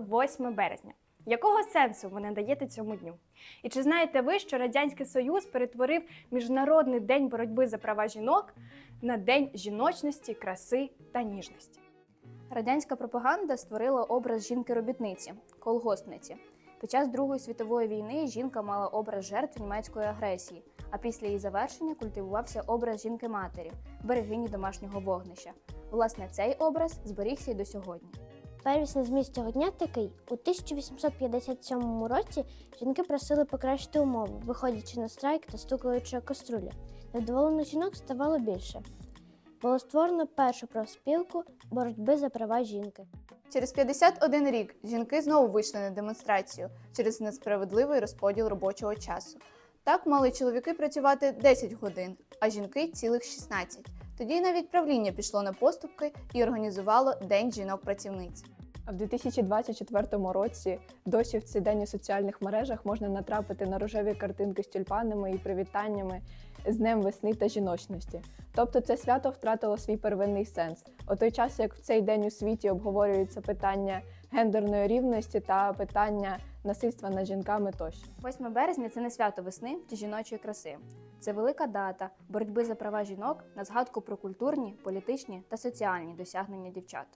8 березня. Якого сенсу ви надаєте цьому дню? І чи знаєте ви, що Радянський Союз перетворив Міжнародний день боротьби за права жінок на день жіночності, краси та ніжності? Радянська пропаганда створила образ жінки-робітниці, колгоспниці. Під час Другої світової війни жінка мала образ жертв німецької агресії, а після її завершення культивувався образ жінки-матері, берегині домашнього вогнища. Власне, цей образ зберігся й до сьогодні. Первісний зміст цього дня такий: у 1857 році жінки просили покращити умови, виходячи на страйк та стукаючи каструлі. Невдоволених жінок ставало більше. Було створено першу профспілку боротьби за права жінки. Через 51 рік жінки знову вийшли на демонстрацію через несправедливий розподіл робочого часу. Так мали чоловіки працювати 10 годин, а жінки цілих 16. Тоді навіть правління пішло на поступки і організувало День жінок-працівниць. А в 2024 році досі в цей день у соціальних мережах можна натрапити на рожеві картинки з тюльпанами і привітаннями з Днем весни та жіночності. Тобто це свято втратило свій первинний сенс. У той час, як в цей день у світі обговорюються питання гендерної рівності та питання насильства над жінками тощо. 8 березня це не свято весни чи жіночої краси. Це велика дата боротьби за права жінок на згадку про культурні, політичні та соціальні досягнення дівчат.